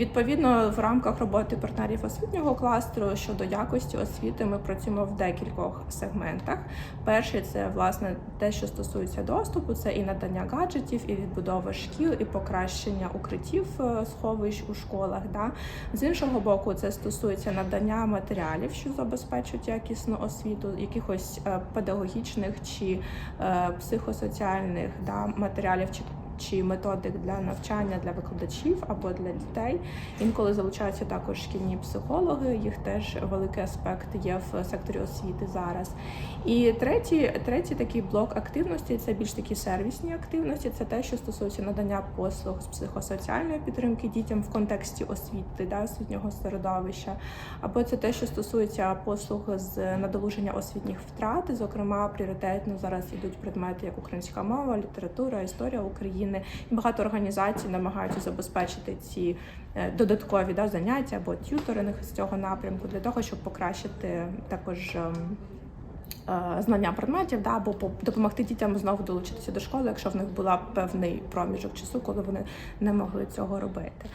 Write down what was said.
Відповідно, в рамках роботи партнерів освітнього кластеру щодо якості освіти ми працюємо в декількох сегментах. Перший це власне те, що стосується доступу, це і надання гаджетів, і відбудова шкіл, і покращення укриттів е, сховищ у школах. Да? З іншого боку, це стосується надання матеріалів, що забезпечують якісну освіту, якихось е, педагогічних чи е, психосоціальних да, матеріалів чи чи методик для навчання для викладачів або для дітей. Інколи залучаються також шкільні психологи. Їх теж великий аспект є в секторі освіти зараз. І третій, третій такий блок активності це більш такі сервісні активності. Це те, що стосується надання послуг з психосоціальної підтримки дітям в контексті освіти, да, освітнього середовища, або це те, що стосується послуг з надолуження освітніх втрат. Зокрема, пріоритетно зараз ідуть предмети як українська мова, література, історія України. І багато організацій намагаються забезпечити ці е, додаткові да, заняття або тюторинг з цього напрямку для того, щоб покращити також. ем, е, Знання предметів, да, або по- допомогти дітям знову долучитися до школи, якщо в них була певний проміжок часу, коли вони не могли цього робити.